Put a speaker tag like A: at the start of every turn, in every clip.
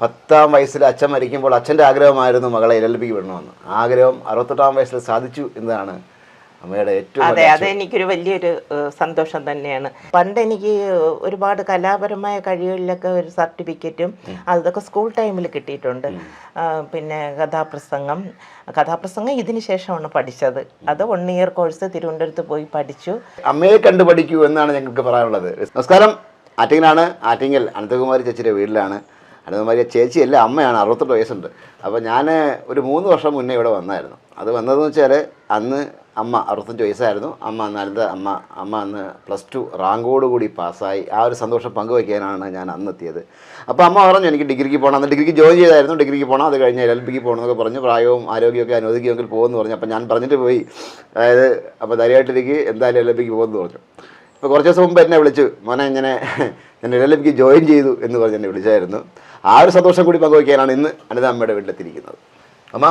A: പത്താം വയസ്സിൽ അച്ഛൻ മരിക്കുമ്പോൾ അച്ഛന്റെ ആഗ്രഹമായിരുന്നു മകളെ എൽ എൽ പിക്ക് വിടണമെന്ന്. ആഗ്രഹം അറുപത്തെട്ടാം വയസ്സിൽ സാധിച്ചു എന്നതാണ് അമ്മയുടെ ഏറ്റവും
B: അതെ അതെനിക്കൊരു വലിയൊരു സന്തോഷം തന്നെയാണ്. പണ്ട് എനിക്ക് ഒരുപാട് കലാപരമായ കഴിവുകളിലൊക്കെ ഒരു സർട്ടിഫിക്കറ്റും അതൊക്കെ സ്കൂൾ ടൈമിൽ കിട്ടിയിട്ടുണ്ട്. പിന്നെ കഥാപ്രസംഗം. കഥാപ്രസംഗം ഇതിന് ശേഷമാണ് പഠിച്ചത്. അത് വൺ ഇയർ കോഴ്സ് തിരുവനന്തപുരത്ത് പോയി പഠിച്ചു.
A: അമ്മയെ കണ്ടു പഠിക്കൂ എന്നാണ് ഞങ്ങൾക്ക് പറയാനുള്ളത്. നമസ്കാരം. ആറ്റിങ്ങലാണ്. ആറ്റിങ്ങൽ അനന്തകുമാരി ചേച്ചിയുടെ വീട്ടിലാണ്. അനന്തകുമാരി ചേച്ചിയല്ല അമ്മയാണ് അറുപത്തെട്ട് വയസ്സുണ്ട്. അപ്പോൾ ഞാൻ ഒരു മൂന്ന് വർഷം മുന്നേ ഇവിടെ വന്നായിരുന്നു. അത് വന്നതെന്ന് വെച്ചാൽ അന്ന് അമ്മ അറുപത്തഞ്ച് വയസ്സായിരുന്നു. അമ്മ അന്ന് അമ്മ അമ്മ അന്ന് പ്ലസ് ടു റാങ്കോടുകൂടി പാസ്സായി. ആ ഒരു സന്തോഷം പങ്കുവയ്ക്കാനാണ് ഞാൻ അന്ന് എത്തിയത്. അപ്പോൾ അമ്മ പറഞ്ഞു എനിക്ക് ഡിഗ്രിക്ക് പോകണം അന്ന് ഡിഗ്രിക്ക് ജോയിൻ ചെയ്തായിരുന്നു. ഡിഗ്രിക്ക് പോകണം അത് കഴിഞ്ഞ് എൽ എൽ പിക്ക് പോകണം എന്നൊക്കെ പറഞ്ഞു. പ്രായവും ആരോഗ്യമൊക്കെ അനുവദിക്കുമെങ്കിൽ പോകുമെന്ന് പറഞ്ഞു. അപ്പോൾ ഞാൻ പറഞ്ഞിട്ട് പോയി. അതായത് അപ്പോൾ ധൈര്യമായിട്ടിരിക്കും. എന്തായാലും എൽ എൽ പിക്ക് പോകുമെന്ന് പറഞ്ഞു. അപ്പോൾ കുറച്ച് ദിവസം മുമ്പ് എന്നെ വിളിച്ചു. മോനെ ഇങ്ങനെ ഞാൻ എൽ എൽ ജോയിൻ ചെയ്തു എന്ന് പറഞ്ഞ് എന്നെ വിളിച്ചായിരുന്നു. ആ ഒരു സന്തോഷം കൂടി പങ്കുവയ്ക്കാനാണ് ഇന്ന് അനിത അമ്മയുടെ വീട്ടിലെത്തിയിരിക്കുന്നത്. അമ്മ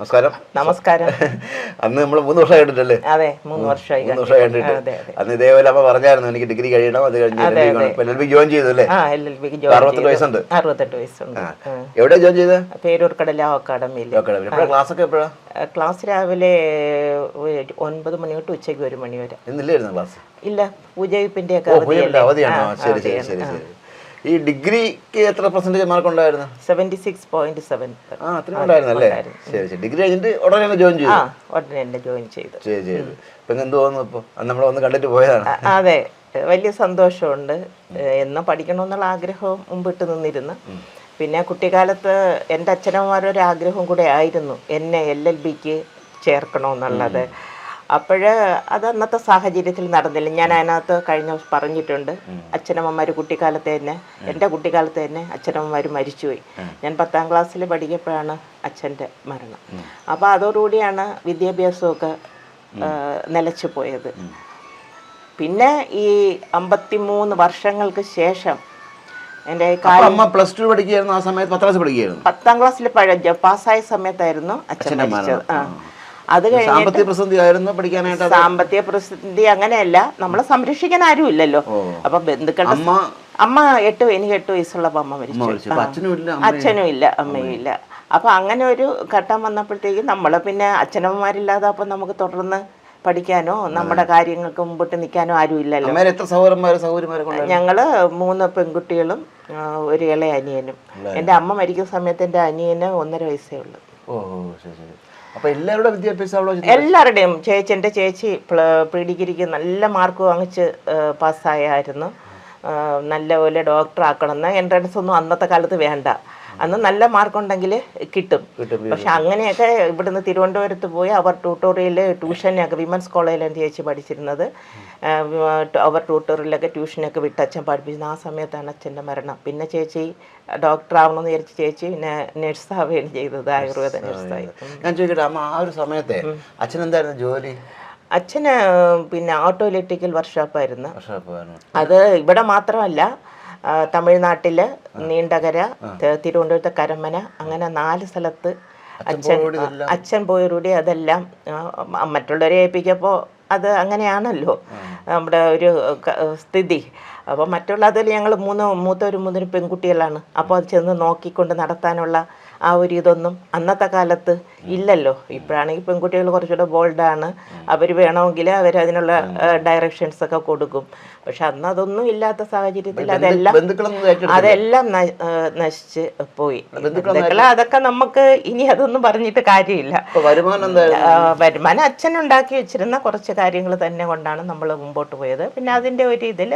A: നമസ്കാരം.
B: നമസ്കാരം.
A: അന്ന് നമ്മൾ മൂന്ന് വർഷം കണ്ടിട്ടല്ലേ
B: അതെ മൂന്ന് വർഷമായി.
A: മൂന്ന് വർഷം കണ്ടിട്ട് അന്ന് ഇതേപോലെ അമ്മ പറഞ്ഞായിരുന്നു എനിക്ക് ഡിഗ്രി കഴിയണം അത് കഴിഞ്ഞ് ജോയിൻ
B: ചെയ്തല്ലേ
A: അറുപത്തെട്ട് വയസ്സുണ്ട്.
B: അറുപത്തെട്ട് വയസ്സുണ്ട്.
A: എവിടെ ജോയിൻ ചെയ്തത്
B: പേരൂർക്കട കടല അക്കാഡമിയിൽ
A: ക്ലാസ് ഒക്കെ എപ്പോഴാണ്
B: ക്ലാസ് രാവിലെ ഒൻപത് മണി തൊട്ട് ഉച്ചയ്ക്ക് ഒരു മണി വരെ.
A: ഇന്നില്ലായിരുന്നു ക്ലാസ്
B: ഇല്ല പൂജയിപ്പിന്റെ ഒക്കെ
A: അവധിയാണോ? ശരി ശരി ശരി ശരി. ഈ ഡിഗ്രിക്ക് എത്ര പെർസെന്റേജ് മാർക്ക് ഉണ്ടായിരുന്നു?
B: സെവന്റി സിക്സ് പോയിന്റ് സെവൻ
A: ആ അത്രയും ഉണ്ടായിരുന്നു. അല്ലേ ശരി ശരി. ഡിഗ്രി കഴിഞ്ഞിട്ട് ഉടനെ ജോയിൻ ചെയ്തു?
B: ആ ഉടനെ തന്നെ ജോയിൻ ചെയ്തു.
A: ചെയ്തു ചെയ്തു ഇപ്പം എന്ത് തോന്നുന്നു ഇപ്പോൾ നമ്മൾ ഒന്ന് കണ്ടിട്ട് പോയതാണ്.
B: അതെ. വലിയ സന്തോഷമുണ്ട്. എന്നും പഠിക്കണമെന്നുള്ള ആഗ്രഹം മുമ്പിട്ട് നിന്നിരുന്നു. പിന്നെ കുട്ടിക്കാലത്ത് എന്റെ അച്ഛനമ്മമാരൊരു ആഗ്രഹം കൂടെ ആയിരുന്നു. എന്നെ എൽ എൽ ബിക്ക് ചേർക്കണമെന്നുള്ളത്. അപ്പോഴ് അത് അന്നത്തെ സാഹചര്യത്തിൽ നടന്നില്ല. ഞാൻ അതിനകത്ത് കഴിഞ്ഞ ദിവസം പറഞ്ഞിട്ടുണ്ട്. അച്ഛനമ്മമാർ കുട്ടിക്കാലത്ത് തന്നെ എന്റെ കുട്ടിക്കാലത്ത് തന്നെ അച്ഛനമ്മമാർ മരിച്ചുപോയി. ഞാൻ പത്താം ക്ലാസ്സിൽ പഠിക്കപ്പോഴാണ് അച്ഛന്റെ മരണം. അപ്പോൾ അതോടുകൂടിയാണ് വിദ്യാഭ്യാസമൊക്കെ നിലച്ചു പോയത്. പിന്നെ ഈ അമ്പത്തിമൂന്ന് വർഷങ്ങൾക്ക് ശേഷം
A: എന്റെ അമ്മ പ്ലസ് ടു പഠിക്കുകയായിരുന്നു ആ സമയത്ത് പത്താം ക്ലാസ് പഠിക്കുകയായിരുന്നു?
B: പത്താം ക്ലാസ്സിൽ പഴ പാസ്സായ സമയത്തായിരുന്നു അച്ഛൻ
A: അച്ഛന്റെ
B: മരിച്ചത് ആ. അത് കഴിഞ്ഞിട്ട്
A: സാമ്പത്തിക പ്രതിസന്ധി ആയിരുന്നു പഠിക്കാനായിട്ട്
B: സാമ്പത്തിക പ്രതിസന്ധി അങ്ങനെയല്ല. നമ്മളെ സംരക്ഷിക്കാൻ ആരും ഇല്ലല്ലോ. അപ്പൊ ബന്ധുക്കളുടെ
A: അമ്മ
B: എട്ട് എനിക്ക് എട്ട് വയസ്സുള്ളപ്പോ അമ്മ മരിച്ചു.
A: അച്ഛനും ഇല്ല അമ്മയും?
B: ഇല്ല അപ്പൊ അങ്ങനെ ഒരു ഘട്ടം വന്നപ്പോഴത്തേക്കും നമ്മളെ പിന്നെ അച്ഛനമ്മമാരില്ലാതെ അപ്പൊ നമുക്ക് തുടർന്ന് പഠിക്കാനോ നമ്മുടെ കാര്യങ്ങൾക്ക് മുമ്പോട്ട് നിൽക്കാനോ ആരും ഇല്ലല്ലോ.
A: എത്ര സഹോദരന്മാരെ സഹോദരിമാരെ കൊണ്ട്
B: ഞങ്ങൾ മൂന്ന് പെൺകുട്ടികളും ഒരു ഇളയ അനിയനും. എന്റെ അമ്മ മരിക്കുന്ന സമയത്ത് എന്റെ അനിയന് ഒന്നര വയസ്സേ ഉള്ളൂ.
A: ഓ എല്ലാവരുടെ
B: എല്ലാവരുടെയും ചേച്ചി എന്റെ ചേച്ചി പ്രീ ഡിഗ്രിക്ക് നല്ല മാർക്ക് വാങ്ങിച്ച് പാസ്സായായിരുന്നു നല്ലപോലെ ഡോക്ടർ ആക്കണമെന്ന് എൻട്രൻസ് ഒന്നും അന്നത്തെ കാലത്ത് വേണ്ട. അന്ന് നല്ല മാർക്ക് ഉണ്ടെങ്കിൽ കിട്ടും പക്ഷെ അങ്ങനെയൊക്കെ ഇവിടുന്ന് തിരുവനന്തപുരത്ത് പോയി അവർ ട്യൂട്ടോറിയൽ ട്യൂഷനൊക്കെ വിമൻസ് കോളേജിലാണ് ചേച്ചി പഠിച്ചിരുന്നത്. അവർ ട്യൂട്ടോറിയലൊക്കെ ട്യൂഷനൊക്കെ വിട്ട് അച്ഛൻ പഠിപ്പിച്ചിരുന്നു ആ സമയത്താണ് അച്ഛന്റെ മരണം. പിന്നെ ചേച്ചി ഡോക്ടർ ആവണമെന്ന് വിചാരിച്ച് ചേച്ചി പിന്നെ നഴ്സാവുകയാണ് ചെയ്തത് ആയുർവേദ നഴ്സായി.
A: ഞാൻ ചോദിക്കട്ടെ അമ്മ ആ ഒരു സമയത്തെ അച്ഛൻ എന്തായിരുന്നു ജോലി?
B: അച്ഛന് പിന്നെ ഓട്ടോ ഇലക്ട്രിക്കൽ വർക്ക്ഷോപ്പായിരുന്നു. അത് ഇവിടെ മാത്രമല്ല ആ, തമിഴ്നാട്ടിൽ നീണ്ടകര തിരുവനന്തപുരത്ത് കരമന അങ്ങനെ നാല് സ്ഥലത്ത് അച്ഛൻ അച്ഛൻ പോയരുടെ അതെല്ലാം മറ്റുള്ളവരെ ഏൽപ്പിക്കപ്പോൾ അത് അങ്ങനെയാണല്ലോ. നമ്മുടെ ഒരു സ്ഥിതി. അപ്പോൾ മറ്റുള്ള അതിൽ ഞങ്ങൾ മൂന്ന് മൂത്തവരും മൂന്നൊരു പെൺകുട്ടികളാണ്. അപ്പോൾ അത് ചെന്ന് നോക്കിക്കൊണ്ട് നടത്താനുള്ള ആ ഒരു ഇതൊന്നും അന്നത്തെ കാലത്ത് ഇല്ലല്ലോ. ഇപ്പോഴാണെങ്കിൽ പെൺകുട്ടികൾ കുറച്ചുകൂടെ ബോൾഡാണ് അവർ വേണമെങ്കിൽ അവർ അതിനുള്ള ഡയറക്ഷൻസ് ഒക്കെ കൊടുക്കും. പക്ഷെ അന്ന് അതൊന്നും ഇല്ലാത്ത സാഹചര്യത്തിൽ അതെല്ലാം അതെല്ലാം നശിച്ച് പോയി. ബന്ധുക്കളെ അതൊക്കെ നമുക്ക് ഇനി അതൊന്നും പറഞ്ഞിട്ട് കാര്യമില്ല.
A: വരുമാനം
B: അച്ഛൻ ഉണ്ടാക്കി വെച്ചിരുന്ന കുറച്ച് കാര്യങ്ങൾ തന്നെ കൊണ്ടാണ് നമ്മൾ മുമ്പോട്ട് പോയത്. പിന്നെ അതിന്റെ ഒരു ഇതിൽ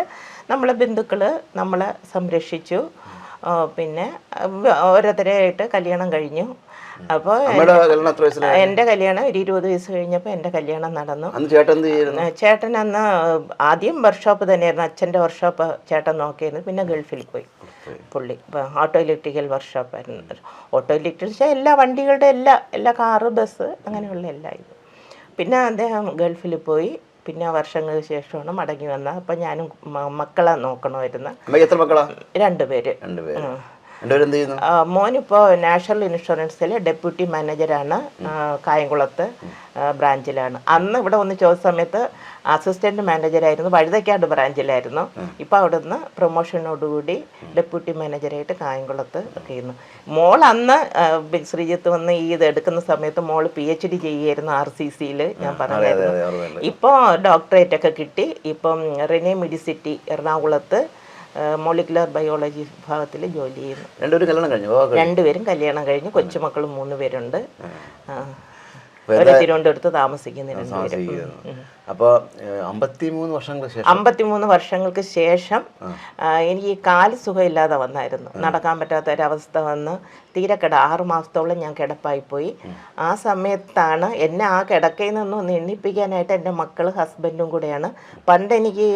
B: നമ്മളെ ബന്ധുക്കൾ നമ്മളെ സംരക്ഷിച്ചു. പിന്നെ ഓരോരുത്തരെയായിട്ട് കല്യാണം കഴിഞ്ഞു. അപ്പോൾ
A: എന്റെ കല്യാണം
B: എന്റെ കല്യാണം ഒരു ഇരുപത് വയസ്സ് കഴിഞ്ഞപ്പോൾ എന്റെ കല്യാണം നടന്നു.
A: ചേട്ടൻ
B: അന്ന് ആദ്യം വർക്ക്ഷോപ്പ് തന്നെയായിരുന്നു. അച്ഛന്റെ വർക്ക്ഷോപ്പ് ചേട്ടൻ നോക്കിയിരുന്നു. പിന്നെ ഗൾഫിൽ പോയി. പുള്ളി ഓട്ടോ ഇലക്ട്രിക്കൽ വർക്ക്ഷോപ്പായിരുന്നു ഓട്ടോ ഇലക്ട്രിക്കൽ എല്ലാ വണ്ടികളുടെ എല്ലാ എല്ലാ കാറ് ബസ് അങ്ങനെയുള്ള എല്ലാ ഇത്. പിന്നെ അദ്ദേഹം ഗൾഫിൽ പോയി. പിന്നെ വർഷങ്ങൾക്ക് ശേഷമാണ് മടങ്ങി വന്നത്. അപ്പം ഞാനും മക്കളെ നോക്കണമായിരുന്നു.
A: എത്ര മക്കളാ? രണ്ട് എന്ത് ചെയ്യുന്നു
B: ആ, മോനിപ്പോൾ നാഷണൽ ഇൻഷുറൻസിൽ ഡെപ്യൂട്ടി മാനേജറാണ് ആ, കായംകുളത്ത് ബ്രാഞ്ചിലാണ്. അന്ന് ഇവിടെ ഒന്ന് ചോദിച്ച സമയത്ത് അസിസ്റ്റന്റ് മാനേജറായിരുന്നു വഴുതക്കാട് ബ്രാഞ്ചിലായിരുന്നു. ഇപ്പോൾ അവിടുന്ന് പ്രൊമോഷനോടുകൂടി ഡെപ്യൂട്ടി മാനേജറായിട്ട് കായംകുളത്ത് ചെയ്യുന്നു മോൾ അന്ന് ശ്രീജിത്ത് വന്ന് ഈ ഇത് എടുക്കുന്ന സമയത്ത് മോൾ പി എച്ച് ഡി ചെയ്യായിരുന്നു ആർ സി സിയിൽ ഞാൻ പറഞ്ഞായിരുന്നു. ഇപ്പോൾ ഡോക്ടറേറ്റ് ഒക്കെ കിട്ടി. ഇപ്പം റിനെ മെഡിസിറ്റി എറണാകുളത്ത് മോളിക്കുലർ ബയോളജി വിഭാഗത്തിൽ ജോലി ചെയ്യുന്നു.
A: രണ്ടുപേരും കല്യാണം കഴിഞ്ഞു
B: രണ്ടുപേരും കല്യാണം കഴിഞ്ഞ്. കൊച്ചുമക്കളും മൂന്ന് പേരുണ്ട് തിരുവനന്തപുരത്ത്
A: താമസിക്കുന്നതിന് അപ്പോൾ അമ്പത്തിമൂന്ന് വർഷങ്ങൾക്ക് ശേഷം?
B: അമ്പത്തിമൂന്ന് വർഷങ്ങൾക്ക് ശേഷം എനിക്ക് ഈ കാൽ സുഖമില്ലാതെ വന്നായിരുന്നു. നടക്കാൻ പറ്റാത്ത ഒരവസ്ഥ വന്ന് തീരെ കിട ആറ് മാസത്തോളം ഞാൻ കിടപ്പായിപ്പോയി ആ സമയത്താണ് എന്നെ ആ കിടക്കയിൽ നിന്നൊന്ന് എണ്ണിപ്പിക്കാനായിട്ട് എന്റെ മക്കൾ ഹസ്ബൻഡും കൂടെയാണ്. പണ്ട് എനിക്ക്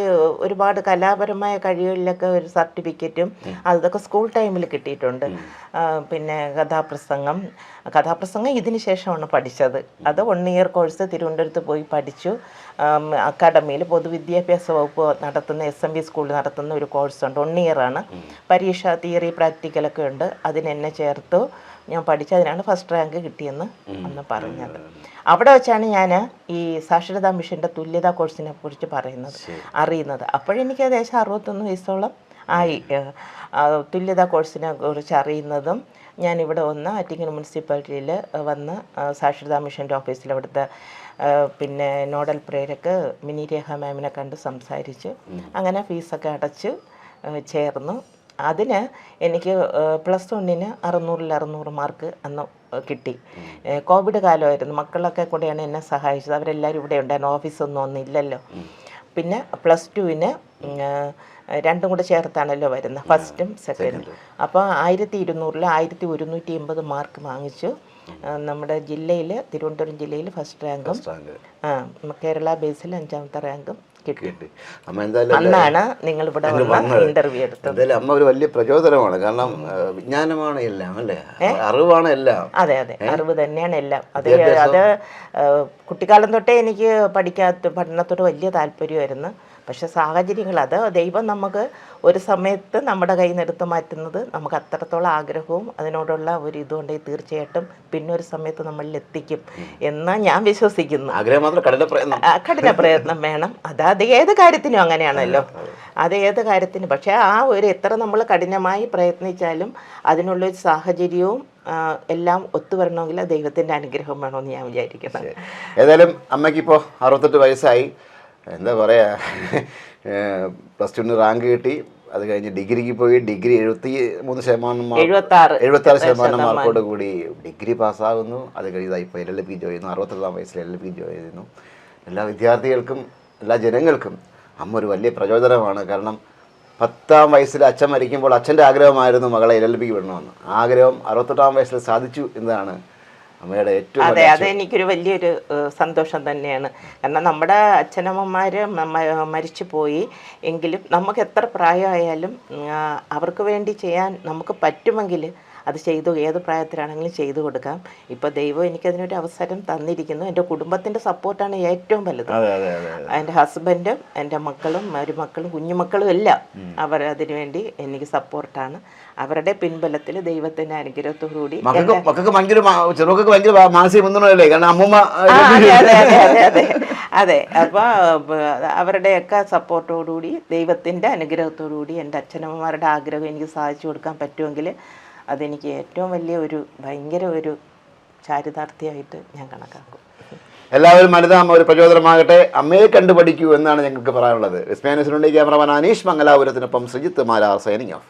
B: ഒരുപാട് കലാപരമായ കഴിവുകളിലൊക്കെ ഒരു സർട്ടിഫിക്കറ്റും അതൊക്കെ സ്കൂൾ ടൈമിൽ കിട്ടിയിട്ടുണ്ട്. പിന്നെ കഥാപ്രസംഗം. കഥാപ്രസംഗം ഇതിന് ശേഷമാണ് പഠിച്ചത്. അത് വൺ ഇയർ കോഴ്സ് തിരുവനന്തപുരത്ത് പോയി പഠിച്ചു. അക്കാഡമിയിൽ പൊതുവിദ്യാഭ്യാസ വകുപ്പ് നടത്തുന്ന എസ് എം ബി സ്കൂളിൽ നടത്തുന്ന ഒരു കോഴ്സുണ്ട് വൺ ഇയറാണ് പരീക്ഷ തിയറി പ്രാക്ടിക്കലൊക്കെ ഉണ്ട്. അതിന് എന്നെ ചേർത്തു. ഞാൻ പഠിച്ചതിനാണ് ഫസ്റ്റ് റാങ്ക് കിട്ടിയെന്ന് അന്ന് പറഞ്ഞത്. അവിടെ വെച്ചാണ് ഞാൻ ഈ സാക്ഷരതാ മിഷന്റെ തുല്യതാ കോഴ്സിനെ കുറിച്ച് പറയുന്നത് അറിയുന്നത്. അപ്പോഴെനിക്ക് ഏകദേശം അറുപത്തൊന്ന് വയസ്സോളം ആയി ആ, തുല്യതാ കോഴ്സിനെ കുറിച്ച് അറിയുന്നതും ഞാൻ ഇവിടെ വന്ന് ആറ്റിങ്ങൽ മുനിസിപ്പാലിറ്റിയിൽ വന്ന് സാക്ഷരതാ മിഷന്റെ ഓഫീസിൽ അവിടുത്തെ പിന്നെ നോഡൽ പ്രേരക്ക് മിനി രേഖ മാമിനെ കണ്ട് സംസാരിച്ചു. അങ്ങനെ ഫീസൊക്കെ അടച്ച് ചേർന്നു. അതിന് എനിക്ക് പ്ലസ് വണ്ണിന് അറുന്നൂറിൽ അറുന്നൂറ് മാർക്ക് അന്ന് കിട്ടി. കോവിഡ് കാലമായിരുന്നു. മക്കളൊക്കെ കൂടെയാണ് എന്നെ സഹായിച്ചത്. അവരെല്ലാവരും ഇവിടെ ഉണ്ടായിരുന്നു. ഓഫീസൊന്നും ഒന്നും ഇല്ലല്ലോ. പിന്നെ പ്ലസ് ടുവിന് രണ്ടും കൂടെ ചേർത്താണല്ലോ വരുന്നത് ഫസ്റ്റും സെക്കൻഡും അപ്പോൾ ആയിരത്തി ഇരുന്നൂറിൽ ആയിരത്തി ഒരുന്നൂറ്റി എൺപത് മാർക്ക് വാങ്ങിച്ചു നമ്മുടെ ജില്ലയിൽ തിരുവനന്തപുരം ജില്ലയിൽ ഫസ്റ്റ് റാങ്കും കേരള ബേസിൽ അഞ്ചാമത്തെ റാങ്കും കിട്ടി.
A: കിട്ടി. അമ്മ എന്തായാലും
B: അന്നാണ് നിങ്ങൾ ഇവിടെ വന്ന് ഇന്റർവ്യൂ എടുത്തത്.
A: എന്തായാലും അമ്മ ഒരു വലിയ പ്രചോദനമാണ്. കാരണം വിജ്ഞാനമാണ് എല്ലാം അല്ലേ? അറിവാണ് എല്ലാം.
B: അതെ അതെ. അറിവ് തന്നെയാണ് എല്ലാം. അത് അത് കുട്ടിക്കാലം തൊട്ടേ എനിക്ക് പഠിക്കാത്ത പഠനത്തോട് വലിയ താല്പര്യമായിരുന്നു. പക്ഷെ സാഹചര്യങ്ങൾ അത് ദൈവം നമുക്ക് ഒരു സമയത്ത് നമ്മുടെ കയ്യിൽ നിന്ന് എടുത്ത് മാറ്റുന്നത് നമുക്ക് അത്രത്തോളം ആഗ്രഹവും അതിനോടുള്ള ഒരു ഇതുകൊണ്ടെങ്കിൽ തീർച്ചയായിട്ടും പിന്നെ ഒരു സമയത്ത് നമ്മളിൽ എത്തിക്കും എന്ന് ഞാൻ വിശ്വസിക്കുന്നു.
A: ആഗ്രഹം മാത്രം കഠിന പ്രയത്നം.
B: വേണം. അത് അത് ഏത് കാര്യത്തിനും അങ്ങനെയാണല്ലോ. അത് ഏത് കാര്യത്തിനും. പക്ഷേ ആ ഒരു എത്ര നമ്മൾ കഠിനമായി പ്രയത്നിച്ചാലും അതിനുള്ളൊരു സാഹചര്യവും എല്ലാം ഒത്തുവരണമെങ്കിൽ ദൈവത്തിന്റെ ദൈവത്തിന്റെ അനുഗ്രഹം വേണമെന്ന് ഞാൻ വിചാരിക്കുന്നത്
A: ഏതായാലും അമ്മയ്ക്കിപ്പോൾ അറുപത്തെട്ട് വയസ്സായി. എന്താ പറയുക പ്ലസ് ടുവിന് റാങ്ക് കിട്ടി. അത് കഴിഞ്ഞ് ഡിഗ്രിക്ക് പോയി ഡിഗ്രി എഴുപത്തി മൂന്ന് ശതമാനം എഴുപത്തി ആറ് ശതമാനം മാർക്കോട് കൂടി ഡിഗ്രി പാസ്സാകുന്നു. അത് കഴിഞ്ഞതായി ഇപ്പോൾ എൽ എൽ പി ജോയിൻ ചെയ്യുന്നു. അറുപത്തെട്ടാം വയസ്സിൽ എൽ എൽ പി ജോയിൻ ചെയ്യുന്നു. എല്ലാ വിദ്യാർത്ഥികൾക്കും എല്ലാ ജനങ്ങൾക്കും അമ്മ ഒരു വലിയ പ്രചോദനമാണ്. കാരണം പത്താം വയസ്സിൽ അച്ഛൻ മരിക്കുമ്പോൾ അച്ഛന്റെ ആഗ്രഹമായിരുന്നു മകളെ എൽ എൽ പിക്ക് വിടണമെന്ന്. ആഗ്രഹം അറുപത്തെട്ടാം വയസ്സിൽ സാധിച്ചു എന്നതാണ് അമ്മയുടെ ഏറ്റവും
B: അതെ
A: വലിയ
B: അത് എനിക്കൊരു വലിയൊരു സന്തോഷം തന്നെയാണ്. കാരണം നമ്മുടെ അച്ഛനമ്മമാർ മരിച്ചു പോയി എങ്കിലും നമുക്ക് എത്ര പ്രായമായാലും അവർക്ക് വേണ്ടി ചെയ്യാൻ നമുക്ക് പറ്റുമെങ്കിൽ അത് ചെയ്തു ഏത് പ്രായത്തിലാണെങ്കിലും ചെയ്തു കൊടുക്കാം. ഇപ്പോൾ ദൈവം എനിക്കതിനൊരു അവസരം തന്നിരിക്കുന്നു. എന്റെ കുടുംബത്തിന്റെ സപ്പോർട്ടാണ് ഏറ്റവും വലുത്. എന്റെ ഹസ്ബൻഡും എന്റെ മക്കളും മരുമക്കളും കുഞ്ഞുമക്കളും എല്ലാം അവർ അതിനുവേണ്ടി എനിക്ക് സപ്പോർട്ടാണ്. അവരുടെ പിൻബലത്തിൽ ദൈവത്തിന്റെ അനുഗ്രഹത്തോടുകൂടി അതെ അപ്പോൾ അവരുടെയൊക്കെ സപ്പോർട്ടോടുകൂടി ദൈവത്തിന്റെ അനുഗ്രഹത്തോടുകൂടി എന്റെ അച്ഛനമ്മമാരുടെ ആഗ്രഹം എനിക്ക് സാധിച്ചു കൊടുക്കാൻ പറ്റുമെങ്കിൽ അതെനിക്ക് ഏറ്റവും വലിയ ഒരു ഭയങ്കര ഒരു ചാരിതാർത്ഥ്യമായിട്ട് ഞാൻ കണക്കാക്കും.
A: എല്ലാവരും വനിതാമ്മ ഒരു പ്രചോദനമാകട്ടെ. അമ്മയെ കണ്ടു പഠിക്കൂ എന്നാണ് ഞങ്ങൾക്ക് പറയാനുള്ളത്. ക്യാമറമാൻ അനീഷ് മംഗലാപുരത്തിനൊപ്പം സുജിത്ത് മാലാർ സൈനിങ് ഓഫ്.